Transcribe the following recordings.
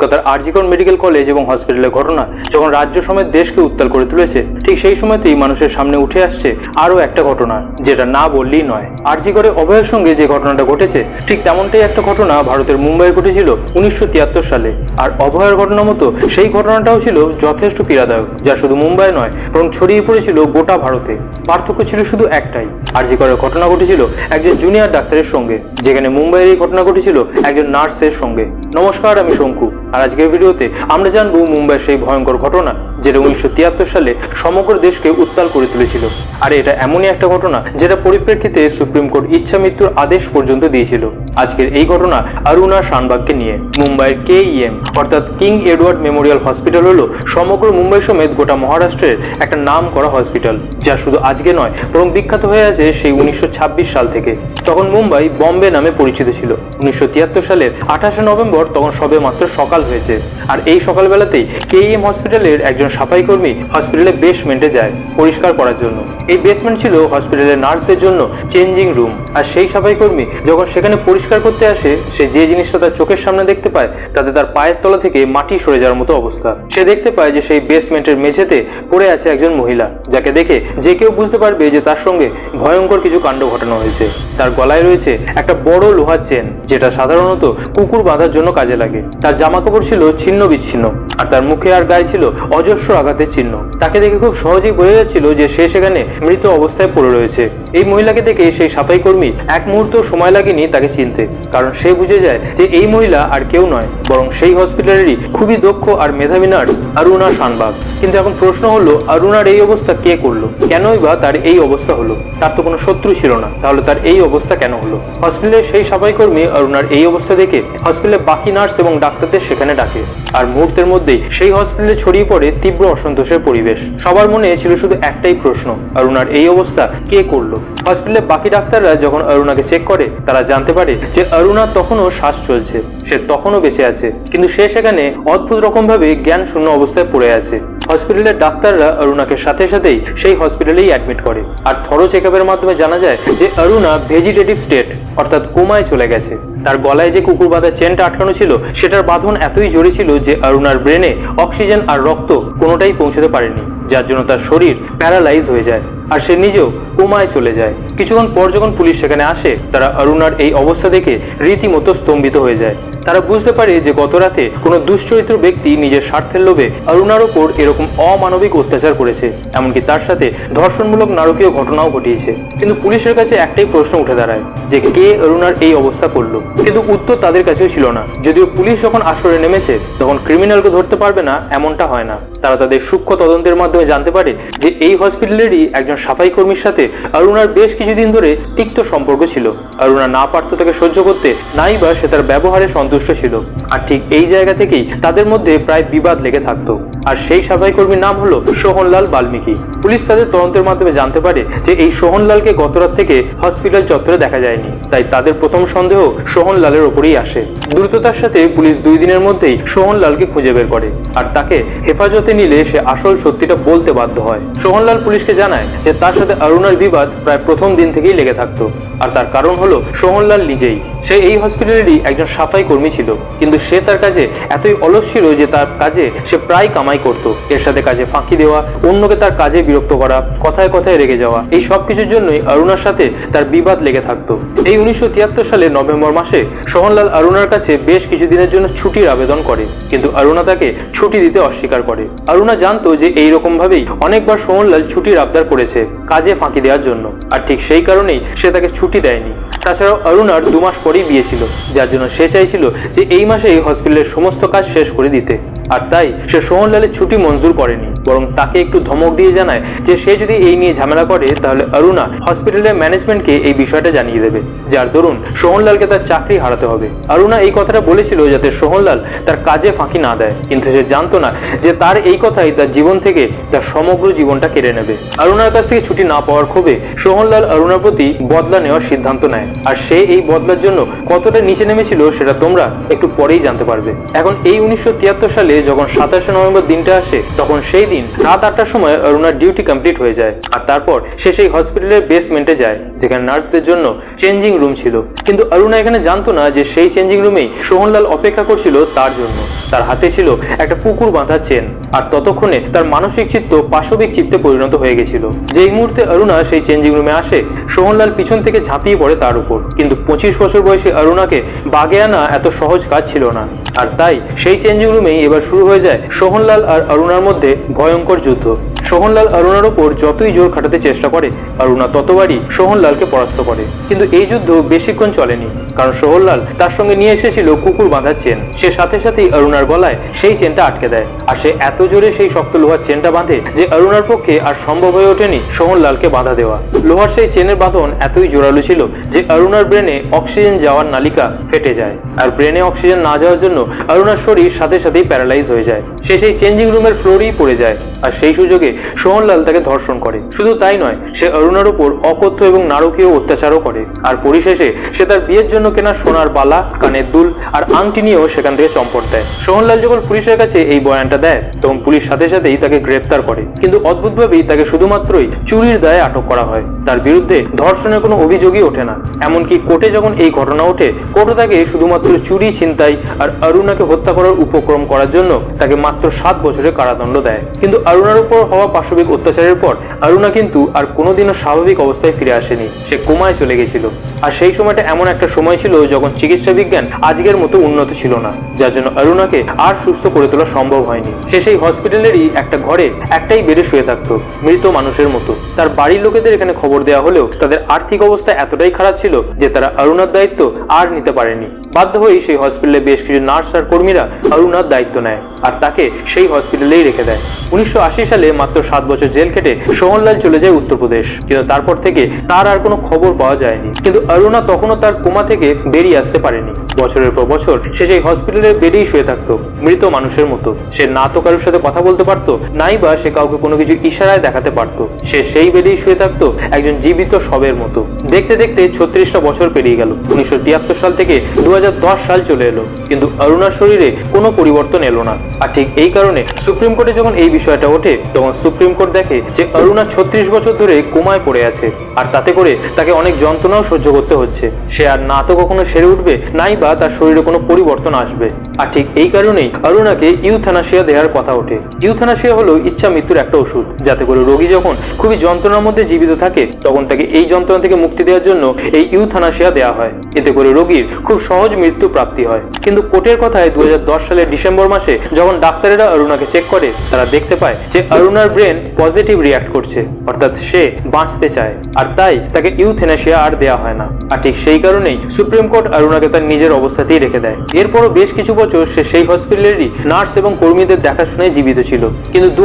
কলকাতার RG Kar medical college এবং হসপিটালের ঘটনা যখন রাজ্য সমেত দেশকে উত্তাল করে তুলেছে, ঠিক সেই সময়তেই মানুষের সামনে উঠে আসছে আরও একটা ঘটনা, যেটা না বললেই নয়। আরজিকরে অভয়ের সঙ্গে যে ঘটনাটা ঘটেছে, ঠিক তেমনটাই একটা ঘটনা ভারতের মুম্বাইয়ে ঘটেছিল উনিশশো তিয়াত্তর সালে। আর অভয়ের ঘটনা মতো সেই ঘটনাটাও ছিল যথেষ্ট পীড়াদায়ক, যা শুধু মুম্বাই নয়, বরং ছড়িয়ে পড়েছিল গোটা ভারতে। পার্থক্য ছিল শুধু একটাই, আরজিকরের ঘটনা ঘটেছিল একজন জুনিয়র ডাক্তারের সঙ্গে, যেখানে মুম্বাইয়ের এই ঘটনা ঘটেছিল একজন নার্সের সঙ্গে। নমস্কার, আমি শঙ্কু। আর আজকের ভিডিওতে আমরা জানব মুম্বাইয়ের সেই ভয়ঙ্কর ঘটনা, যেটা উনিশশো তিয়াত্তর সালে সমগ্র দেশকে উত্তাল করে তুলেছিল। আর এটা এমনই একটা ঘটনা, যেটা পরিপ্রেক্ষিতে সুপ্রিম কোর্ট ইচ্ছা মৃত্যুর আদেশ পর্যন্ত দিয়েছিল। আজকের এই ঘটনা অরুণা শানবাগকে নিয়ে। মুম্বাইয়ের কে ইএম অর্থাৎ কিং এডওয়ার্ড মেমোরিয়াল হসপিটাল হলো সমগ্র মুম্বাই সমেত গোটা মহারাষ্ট্রের একটা নাম করা হসপিটাল, যা শুধু আজকে নয়, বরং বিখ্যাত হয়ে আছে সেই উনিশশো সাল থেকে। তখন মুম্বাই বম্বে নামে পরিচিত ছিল। উনিশশো সালের আঠাশে নভেম্বর তখন সবে মাত্র সকাল হয়েছে। আর এই সকালবেলাতেই কেইএম হসপিটালের একজন সাফাই কর্মী হসপিটালে বেসমেন্টে যায় পরিষ্কার করার জন্য। এই বেসমেন্ট ছিল হসপিটালের নার্সদের জন্য চেঞ্জিং রুম। আর সেই সাফাই কর্মী যখন সেখানে পরিষ্কার করতে আসে, সে যে জিনিসটা তার চোখের সামনে দেখতে পায়, তাতে তার পায়ের তলা থেকে মাটি সরে যাওয়ার মতো অবস্থা। সে দেখতে পায় যে সেই বেসমেন্টের মেঝেতে পড়ে আছে একজন মহিলা, যাকে দেখে যে কেউ বুঝতে পারবে যে তার সঙ্গে ভয়ঙ্কর কিছু কাণ্ড ঘটানো হয়েছে। তার গলায় রয়েছে একটা বড় লোহার চেন, যেটা সাধারণত কুকুর বাঁধার জন্য কাজে লাগে। তার জামা কাপড় ছিল ছিন্ন বিচ্ছিন্ন, আর তার মুখে আর গায়ে ছিল অজস্র আঘাতের চিহ্ন। তাকে দেখে খুব সহজেই বোঝা যাচ্ছিল যে সে সেখানে মৃত অবস্থায় পড়ে রয়েছে। এই মহিলাকে দেখে সেই সাফাই কর্মী এক মুহূর্ত সময় লাগেনি তাকে চিনতে। কারণ সে বুঝে যায় যে এই মহিলা আর কেউ নয়, বরং সেই হসপিটালেরই খুবই দক্ষ আর মেধাবী নার্স অরুণা শানবাগ। কিন্তু এখন প্রশ্ন হলো, অরুণার এই অবস্থা কে করল? কেনই বা তার এই অবস্থা হলো? তার তো কোনো শত্রু ছিল না। তাহলে তার এই অবস্থা কেন হলো? হসপিটালের সেই সাফাই কর্মী অরুণার এই অবস্থা দেখে হসপিটালের বাকি নার্স এবং ডাক্তারদের সেখানে ডাকে। আর মুহূর্তের মধ্যেই সেই হসপিটালে ছড়িয়ে পড়ে তীব্র অসন্তোষের পরিবেশ। সবার মনে ছিল শুধু একটাই প্রশ্ন, অরুণার এই অবস্থা কে করল? হসপিটালের বাকি ডাক্তাররা যখন অরুণাকে চেক করে, তারা জানতে পারে যে অরুণার তখনও শ্বাস চলছে। সে তখনও বেঁচে আছে। কিন্তু সে সেখানে অদ্ভুত রকমভাবে জ্ঞান শূন্য অবস্থায় পড়ে আছে। হসপিটালের ডাক্তাররা অরুণাকে সাথে সাথেই সেই হসপিটালেই অ্যাডমিট করে। আর থরো চেক মাধ্যমে জানা যায় যে অরুণা ভেজিটেটিভ স্টেট অর্থাৎ কোমায় চলে গেছে। তার গলায় যে কুকুর বাঁধা চেনটা আটকানো ছিল, সেটার বাঁধন এতই জোরে ছিল যে অরুণার ব্রেনে অক্সিজেন আর রক্ত কোনোটাই পৌঁছতে পারেনি, যার জন্য তার শরীর প্যারালাইজ হয়ে যায়। আর সে নিজেও কোমায় চলে যায়। কিছুক্ষণ পর যখন পুলিশ সেখানে আসে, তারা অরুণার এই অবস্থা দেখে রীতিমতো স্তম্ভিত হয়ে যায়। তারা বুঝতে পারে যে গত রাতে কোনো দুশ্চরিত্র ব্যক্তি নিজের স্বার্থের লোভে অরুণার ওপর এরকম অমানবিক অত্যাচার করেছে। এমনকি তার সাথে ধর্ষণমূলক নারকীয় ঘটনাও ঘটিয়েছে। কিন্তু পুলিশের কাছে একটাই প্রশ্ন উঠে দাঁড়ায়, যে কে অরুণার এই অবস্থা করল? কিন্তু উত্তর তাদের কাছেও ছিল না। যদিও পুলিশ যখন আসরে নেমেছে, তখন ক্রিমিনালকে ধরতে পারবে না, এমনটা হয় না। তারা তাদের সূক্ষ্ম তদন্তের মাধ্যমে জানতে পারে যে এই হসপিটালেরই একজন সাফাই কর্মীর সাথে অরুণার বেশ কিছুদিন ধরে তিক্ত সম্পর্ক ছিল। অরুণা না পারত তাকে সহ্য করতে নাই বা সে তার ব্যবহারে সন্তুষ্ট ছিল। আর ঠিক এই জায়গা থেকেই তাদের মধ্যে প্রায় বিবাদ লেগে থাকতো। আর সেই সাফাই কর্মীর নাম হলো সোহনলাল বাল্মীকি। পুলিশ তাদের তদন্তের মাধ্যমে জানতে পারে যে এই সোহনলালকে গতরাত থেকে হসপিটাল চত্বরে দেখা যায়নি। তাই তাদের প্রথম সন্দেহ সোহনলালের ওপরেই আসে। দ্রুততার সাথে পুলিশ দুই দিনের মধ্যেই সোহনলালকে খুঁজে বের করে। আর তাকে হেফাজতে নিলে সে আসল সত্যিটা বলতে বাধ্য হয়। সোহনলাল পুলিশকে জানায় যে তার সাথে অরুণার বিবাদ প্রায় প্রথম দিন থেকেই লেগে থাকতো। আর তার কারণ হলো সোহনলাল নিজেই। সে এই হসপিটালেরই একজন সাফাই কর্মী ছিল, কিন্তু সে তার কাজে এতই অলস ছিল যে তার কাজে সে প্রায় কামাই করত। এর সাথে কাজে ফাঁকি দেওয়া, অন্যকে তার কাজে বিরক্ত করা, কথায় কথায় রেগে যাওয়া, এই সব কিছুর জন্যই অরুণার সাথে তার বিবাদ লেগে থাকতো। এই উনিশশো সালের নভেম্বর মাসে সোহনলাল অরুণার কাছে বেশ কিছুদিনের জন্য ছুটির আবেদন করে, কিন্তু অরুণা তাকে ছুটি দিতে অস্বীকার করে। অরুণা জানতো যে এই রকম ভাবেই অনেকবার সোহনলাল ছুটির আবদার করেছে। কাজে ফাঁকি দেওয়ার জন্য। আর ঠিক সেই কারণেই সে তাকে ছুটি দেয়নি। তাছাড়াও অরুণার দু মাস পরেই বিয়ে ছিল, যার জন্য সে চাইছিল যে এই মাসেই হসপিটালের সমস্ত কাজ শেষ করে দিতে। আর তাই সে সোহনলালের ছুটি মঞ্জুর করেনি, বরং তাকে একটু ধমক দিয়ে জানায় যে সে যদি এই নিয়ে ঝামেলা করে, তাহলে অরুণা হসপিটালের ম্যানেজমেন্টকে এই বিষয়টা জানিয়ে দেবে। যার দরুন সোহনলালকে তার চাকরি হারাতে হবে। অরুণা এই কথাটা বলেছিল যাতে সোহনলাল তার কাজে ফাঁকি না দেয়, কিন্তু সে জানতো না যে তার এই কথাই তার জীবন থেকে তার সমগ্র জীবনটা কেড়ে নেবে। অরুণার কাছ থেকে ছুটি না পাওয়ার ক্ষোভে সোহনলাল অরুণার প্রতি বদলা নেওয়ার সিদ্ধান্ত নেয়। আর সে এই বদলার জন্য কতটা নিচে নেমেছিল সেটা তোমরা একটু পরেই জানতে পারবে। এখন এই উনিশশো সালে যখন সাতাশে নভেম্বর দিনটা আসে, তখন সেই দিন রাত আটটার সময় অরুণার ডিউটি কমপ্লিট হয়ে যায় আর তারপর সে সেই হসপিটালের বেসমেন্টে যায়, যেখানে নার্সদের জন্য চেঞ্জিং রুম ছিল। কিন্তু অরুণা এখানে জানতো না যে সেই চেঞ্জিং রুমেই সোহনলাল অপেক্ষা করছিল তার জন্য। তার হাতে ছিল একটা পুকুর বাঁধা চেন আর ততক্ষণে তার মানসিক চিত্ত পাশবিক চিত্তে পরিণত হয়ে গেছিল। যেই মুহূর্তে অরুণা সেই চেঞ্জিং রুমে আসে, সোহনলাল পিছন থেকে ঝাঁপিয়ে পড়ে তার উপর। কিন্তু পঁচিশ বছর বয়সী অরুণাকে বাগে আনা এত সহজ কাজ ছিল না। আর তাই সেই চেঞ্জিং রুমেই এবার শুরু হয়ে যায় সোহনলাল আর অরুণার মধ্যে ভয়ঙ্কর যুদ্ধ। সোহনলাল অরুণার ওপর যতই জোর খাটাতে চেষ্টা করে, অরুণা ততবারই সোহনলালকে পরাস্ত করে। কিন্তু এই যুদ্ধ বেশিক্ষণ চলেনি, কারণ সোহনলাল তার সঙ্গে নিয়ে এসেছিল কুকুর বাঁধার চেন। সে সাথে সাথেই অরুণার গলায় সেই চেনটা আটকে দেয়। আর সে এত জোরে সেই শক্ত লোহার চেনটা বাঁধে যে অরুণার পক্ষে আর সম্ভব হয়ে ওঠেনি সোহনলালকে বাধা দেওয়া। লোহার সেই চেনের বাঁধন এতই জোরালো ছিল যে অরুণার ব্রেনে অক্সিজেন যাওয়ার নালিকা ফেটে যায়। আর ব্রেনে অক্সিজেন না যাওয়ার জন্য অরুণার শরীর সাথে সাথেই প্যারালাইজ হয়ে যায়। সে সেই চেঞ্জিং রুমের ফ্লোরেই পড়ে যায়। আর সেই সুযোগে সোহনলাল তাকে ধর্ষণ করে। শুধু তাই নয়, সে অরুণার উপর অকথ্য এবং নারকীয় অত্যাচারও করে। আর পরিশেষে সে তার বিয়ের জন্য কেনা সোনার বালা, কানের দুল আর আংটি নিয়েও সেখান থেকে চম্পট দেয়। সোহনলাল যখন পুলিশের কাছে এই বয়ানটা দেয়, তখন পুলিশ সাথে সাথেই তাকে গ্রেপ্তার করে। কিন্তু অদ্ভুতভাবেই তাকে শুধুমাত্রই চুরির দায়ে আটক করা হয়। তার বিরুদ্ধে ধর্ষণের কোনো অভিযোগই ওঠে না। এমনকি কোর্টে যখন এই ঘটনা ওঠে কোর্টও তাকে শুধুমাত্র চুরি, ছিনতাই আর অরুণাকে হত্যা করার উপক্রম করার জন্য তাকে মাত্র সাত বছরের কারাদণ্ড দেয়। কিন্তু অরুণার উপর হওয়া পাশবিক অত্যাচারের পর অরুণা কিন্তু আর কোনোদিনও স্বাভাবিক অবস্থায় ফিরে আসেনি। সে কোমায় চলে গেছিল। আর সেই সময়টা এমন একটা সময় ছিল যখন চিকিৎসা বিজ্ঞান আজকের মতো উন্নত ছিল না, যার জন্য অরুণাকে আর সুস্থ করে তোলা সম্ভব হয়নি। সে সেই হসপিটালেরই একটা ঘরে একটাই বেডে শুয়ে থাকতো, মৃত মানুষের মতো। তার বাড়ির লোকেদের এখানে খবর দেওয়া হলেও তাদের আর্থিক অবস্থা এতটাই খারাপ ছিল যে তারা অরুণার দায়িত্ব আর নিতে পারেনি। বাধ্য হয়েই সেই হসপিটালে বেশ কিছু নার্স আর কর্মীরা অরুণার দায়িত্ব নেয়, আর তাকে সেই হসপিটালেই রেখে দেয়। উনিশশো আশি সালে মাত্র সাত বছর জেল খেটে সোহনলাল চলে যায় উত্তরপ্রদেশ। কিন্তু তারপর থেকে তার আর কোনো খবর পাওয়া যায়নি। কিন্তু অরুণা তখনও তার কোমা থেকে বেরিয়ে আসতে পারেনি। বছরের পর বছর সে সেই হসপিটালের বেডেই শুয়ে থাকতো, মৃত মানুষের মতো। সে না তো কারোর সাথে কথা বলতে পারতো, নাই বা সে কাউকে কোনো কিছু ইশারায় দেখাতে পারতো। সে সেই বেডেই শুয়ে থাকতো, একজন জীবিত শবের মতো। দেখতে দেখতে ছত্রিশটা বছর পেরিয়ে গেল। উনিশশো তিয়াত্তর সাল থেকে দু হাজার দশ সাল চলে এলো। কিন্তু অরুণার শরীরে কোনো পরিবর্তন এলো না। আর ঠিক এই কারণে সুপ্রিম কোর্টে যখন এই বিষয়টা ওঠে, তখন সুপ্রিম কোর্ট দেখে যে অরুণা ছত্রিশ বছর ধরে কোমায় পড়ে আছে। আর তাতে করে তাকে অনেক যন্ত্রণাও সহ্য করতে হচ্ছে। সে আর না তো কখনো সেরে উঠবে, নাই বা তার শরীরে কোনো পরিবর্তন আসবে। আর ঠিক এই কারণেই অরুণাকে ইউথানাসিয়া দেওয়ার কথা ওঠে। ইউথানাসিয়া হলো ইচ্ছা মৃত্যুর একটা ওষুধ, যাতে করে রোগী যখন খুবই যন্ত্রণার মধ্যে জীবিত থাকে, তখন তাকে এই যন্ত্রণা থেকে মুক্তি দেওয়ার জন্য এই ইউথানাসিয়া দেওয়া হয়। এতে করে রোগীর খুব সহজ মৃত্যু প্রাপ্তি হয়। কিন্তু কোর্টের কথায় দু হাজার দশ সালের ডিসেম্বর মাসে যখন ডাক্তারেরা অরুণাকে চেক করে, তারা দেখতে পায় যে অরুণার ব্রেন পজিটিভ রিয়াক্ট করছে, অর্থাৎ সে বাঁচতে চায়। আর তাই তাকে ইউথেনাসিয়া আর দেওয়া হয় না। আর ঠিক সেই কারণেই সুপ্রিম কোর্ট অরুণাকে তার নিজের অবস্থাতেই রেখে দেয়। এরপরও বেশ কিছু বছর সে সেই হসপিটালেরই নার্স এবং কর্মীদের দেখাশোনায় জীবিত ছিল। কিন্তু দু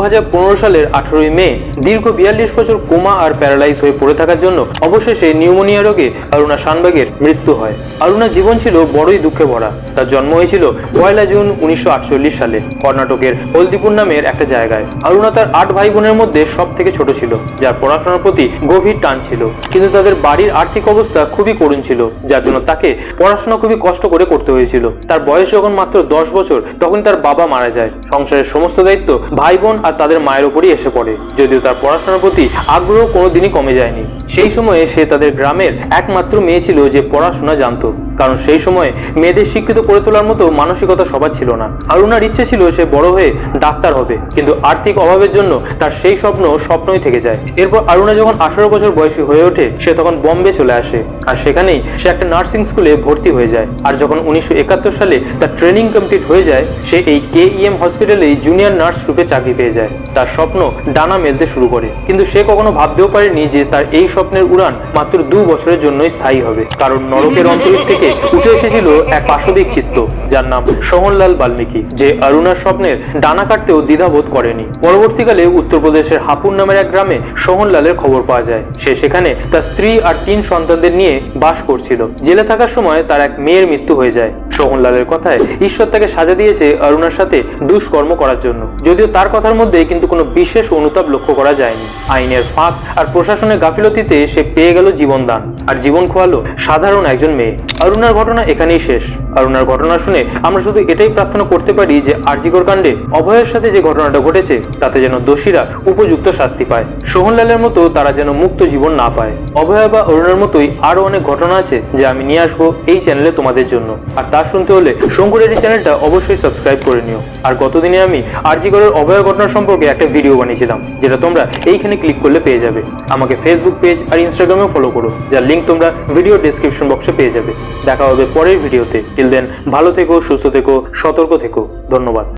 সালের আঠারোই মে, দীর্ঘ বিয়াল্লিশ বছর কোমা আর প্যারালাইজ হয়ে পড়ে থাকার জন্য অবশেষে নিউমোনিয়া রোগে অরুণা শানবাগের মৃত্যু হয়। অরুণা জীবন ছিল বড়ই দুঃখে ভরা। তার জন্ম হয়েছিল পয়লা জুন উনিশশো আটচল্লিশ সালে কর্ণাটকের হলদিপুর নামের একটা জায়গায়। অরুণা তার আট ভাই বোনের মধ্যে সব থেকে ছোট ছিল, যার পড়াশোনার প্রতি গভীর টান ছিল। কিন্তু তাদের বাড়ির আর্থিক অবস্থা খুবই করুণ ছিল, যার জন্য তাকে পড়াশোনা খুবই কষ্ট করে করতে হয়েছিল। তার বয়স যখন মাত্র দশ বছর, তখন তার বাবা মারা যায়। সংসারের সমস্ত দায়িত্ব ভাই বোন আর তাদের মায়ের উপরই এসে পড়ে, যদিও তার পড়াশোনার প্রতি আগ্রহ কোনোদিনই কমে যায়নি। সেই সময়ে সে তাদের গ্রামের একমাত্র মেয়ে ছিল যে পড়াশোনা জানতো। কারণ সেই সময়ে মেয়েদের শিক্ষিত করে তোলার মতো মানসিকতা সবার ছিল না। অরুণার ইচ্ছে ছিল সে বড় হয়ে ডাক্তার হবে, কিন্তু আর্থিক অভাবের জন্য তার সেই স্বপ্ন স্বপ্নই থেকে যায়। এরপর অরুণা যখন আঠারো বছর বয়সী হয়ে ওঠে, সে তখন বম্বে চলে আসে। আর সেখানেই সে একটা নার্সিং স্কুলে ভর্তি হয়ে যায়। আর যখন উনিশশো একাত্তর সালে তার ট্রেনিং কমপ্লিট হয়ে যায়, সে এই কে ইএম হসপিটালেই জুনিয়র নার্স রূপে চাকরি পেয়ে যায়। তার স্বপ্ন ডানা মেলতে শুরু করে। কিন্তু সে কখনো ভাবতেও পারেনি যে তার এই স্বপ্নের উড়ান মাত্র দু বছরের জন্যই স্থায়ী হবে। কারণ নরকের অন্তরিক থেকে উঠে এসেছিল এক পাশবিক চিত্ত যার নাম সোহনলাল বাল্মীকি, যে অরুণার স্বপ্নের ডানা কাটতেও দ্বিধাবোধ করেনি। পরবর্তীকালে উত্তরপ্রদেশের হাপুর নামের এক গ্রামে সোহনলালের খবর পাওয়া যায়। সে সেখানে তার স্ত্রী আর তিন সন্তানদের নিয়ে বাস করছিল। জেলে থাকার সময় তার এক মেয়ের মৃত্যু হয়ে যায়। সোহনলালের কথায় ঈশ্বর তাকে সাজা দিয়েছে অরুণার সাথে দুষ্কর্ম করার জন্য। যদিও তার কথার মধ্যে কিন্তু কোনো বিশেষ অনুতাপ লক্ষ্য করা যায়নি। আইনের ফাঁক আর প্রশাসনের গাফিলতিতে সে পেয়ে গেল জীবনদান। আর জীবন খোয়ালো সাধারণ একজন মেয়ে। অরুণার ঘটনা এখানেই শেষ। অরুণার ঘটনা শুনে আমরা শুধু এটাই প্রার্থনা করতে পারি যে আরজিকর কাণ্ডে অভয়ের সাথে যে ঘটনাটা ঘটেছে, তাতে যেন দোষীরা উপযুক্ত শাস্তি পায়। সোহনলালের মতো তারা যেন মুক্ত জীবন না পায়। অভয়া বা অরুণের মতোই আরও অনেক ঘটনা আছে যা আমি নিয়ে আসব এই চ্যানেলে তোমাদের জন্য। আর তা শুনতে হলে শঙ্কুর এই চ্যানেলটা অবশ্যই সাবস্ক্রাইব করে নিও। আর গতদিনে আমি আরজিকরের অভয়া ঘটনা সম্পর্কে একটা ভিডিও বানিয়েছিলাম, যেটা তোমরা এইখানে ক্লিক করলে পেয়ে যাবে। আমাকে ফেসবুক পেজ আর ইনস্টাগ্রামেও ফলো করো, যার লিঙ্ক তোমরা ভিডিও ডেসক্রিপশন বক্সে পেয়ে যাবে। দেখা হবে পরের ভিডিওতে টিল দেন ভালো থেকো সুস্থ থেকো সতর্ক থেকো। ধন্যবাদ।